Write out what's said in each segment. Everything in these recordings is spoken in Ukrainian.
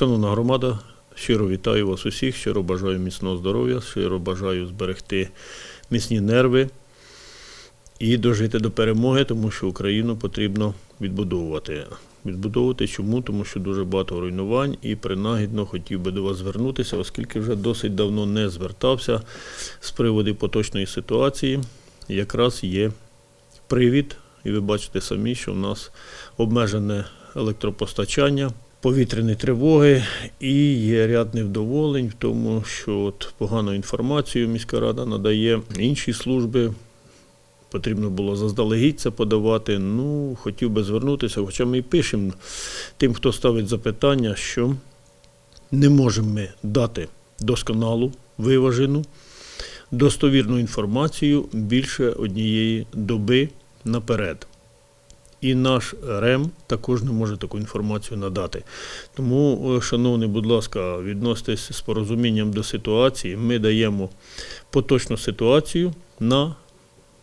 Шановна громада, щиро вітаю вас усіх, щиро бажаю міцного здоров'я, щиро бажаю зберегти міцні нерви і дожити до перемоги, тому що Україну потрібно відбудовувати. Відбудовувати чому? Тому що дуже багато руйнувань і принагідно хотів би до вас звернутися, оскільки вже досить давно не звертався з приводу поточної ситуації. Якраз є привід, і ви бачите самі, що в нас обмежене електропостачання, повітряні тривоги і є ряд невдоволень в тому, що от погану інформацію міська рада надає інші служби. Потрібно було заздалегідь це подавати. Ну, хотів би звернутися, хоча ми і пишемо тим, хто ставить запитання, що не можемо ми дати досконалу, виважену, достовірну інформацію більше однієї доби наперед. І наш РЕМ також не може таку інформацію надати. Тому, е, шановні, будь ласка, відноситесь з порозумінням до ситуації. Ми даємо поточну ситуацію на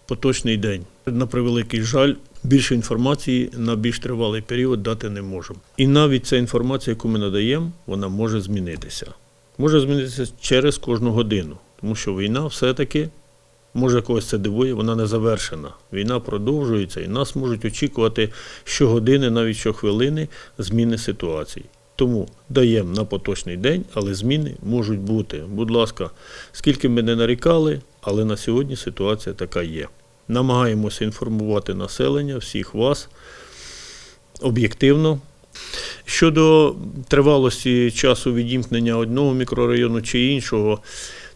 поточний день. На превеликий жаль, більше інформації на більш тривалий період дати не можемо. І навіть ця інформація, яку ми надаємо, вона може змінитися. Може змінитися через кожну годину, тому що війна все-таки, може когось це дивує, вона не завершена. Війна продовжується, і нас можуть очікувати щогодини, навіть щохвилини, зміни ситуації. Тому даємо на поточний день, але зміни можуть бути. Будь ласка, скільки ми не нарікали, але на сьогодні ситуація така є. Намагаємося інформувати населення, всіх вас об'єктивно. Щодо тривалості часу відімкнення одного мікрорайону чи іншого,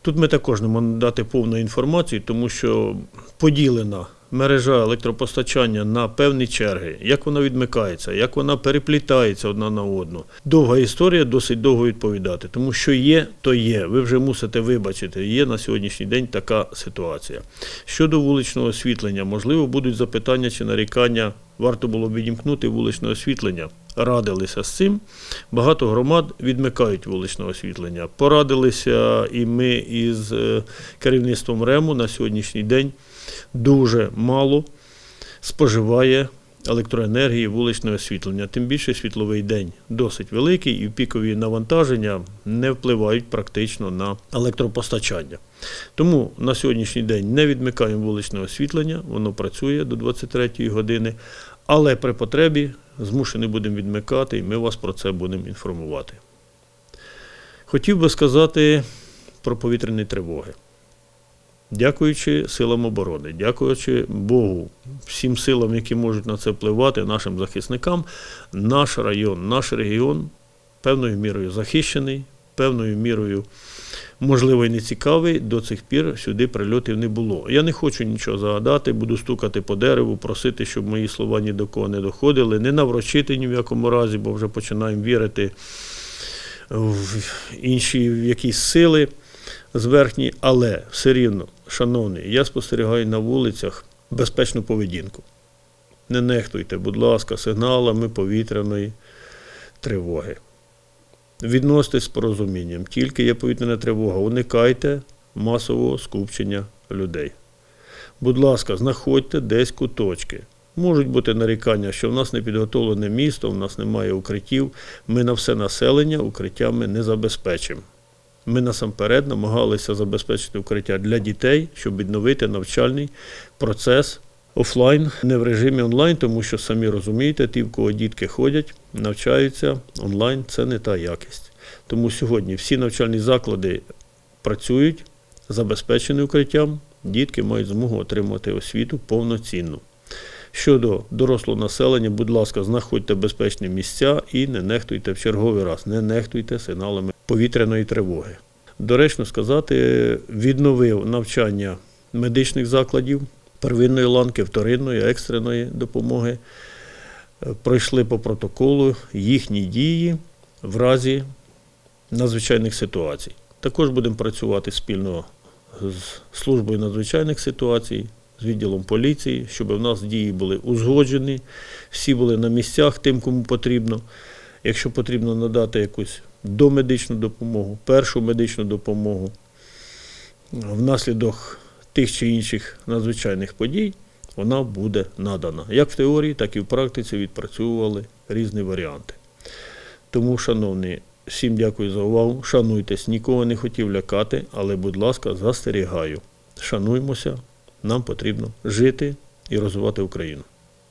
тут ми також не можемо дати повну інформацію, тому що поділена мережа електропостачання на певні черги, як вона відмикається, як вона переплітається одна на одну. Довга історія, досить довго відповідати, тому що є, то є. Ви вже мусите вибачити, є на сьогоднішній день така ситуація. Щодо вуличного освітлення, можливо, будуть запитання чи нарікання. Варто було б відімкнути вуличне освітлення. Радилися з цим. Багато громад відмикають вуличне освітлення. Порадилися і ми із е, керівництвом РЕМу на сьогоднішній день дуже мало споживає електроенергії вуличне освітлення. Тим більше світловий день досить великий і пікові навантаження не впливають практично на електропостачання. Тому на сьогоднішній день не відмикаємо вуличне освітлення, воно працює до 23-ї години, але при потребі змушені будемо відмикати, і ми вас про це будемо інформувати. Хотів би сказати про повітряні тривоги. Дякуючи силам оборони, дякуючи Богу, всім силам, які можуть на це впливати, нашим захисникам, наш район, наш регіон певною мірою захищений, певною мірою, можливо, і не цікавий. До цих пір сюди прильотів не було. Я не хочу нічого загадати, буду стукати по дереву, просити, щоб мої слова ні до кого не доходили, не наврочити ні в якому разі, бо вже починаємо вірити в інші в якісь сили зверхні, але все рівно, шановні, я спостерігаю на вулицях безпечну поведінку. Не нехтуйте, будь ласка, сигналами повітряної тривоги. Відноситесь з порозумінням. Тільки є повітряна тривога, уникайте масового скупчення людей. Будь ласка, знаходьте десь куточки. Можуть бути нарікання, що в нас не підготовлене місто, в нас немає укриттів. Ми на все населення укриттями не забезпечимо. Ми насамперед намагалися забезпечити укриття для дітей, щоб відновити навчальний процес офлайн, не в режимі онлайн, тому що самі розумієте, ті, в кого дітки ходять, навчаються онлайн, це не та якість. Тому сьогодні всі навчальні заклади працюють, забезпечені укриттям, дітки мають змогу отримати освіту повноцінну. Щодо дорослого населення, будь ласка, знаходьте безпечні місця і не нехтуйте в черговий раз, не нехтуйте сигналами повітряної тривоги. Доречно сказати, відновив навчання медичних закладів первинної ланки, вторинної, екстреної допомоги. Е, Пройшли по протоколу їхні дії в разі надзвичайних ситуацій. Також будемо працювати спільно з службою надзвичайних ситуацій, з відділом поліції, щоб в нас дії були узгоджені, всі були на місцях тим, кому потрібно. Якщо потрібно надати якусь домедичну допомогу, першу медичну допомогу внаслідок тих чи інших надзвичайних подій, вона буде надана. Як в теорії, так і в практиці відпрацьовували різні варіанти. Тому, шановні, Всім дякую за увагу. Шануйтесь, нікого не хотів лякати, але, будь ласка, застерігаю. Шануймося, нам потрібно жити і розвивати Україну.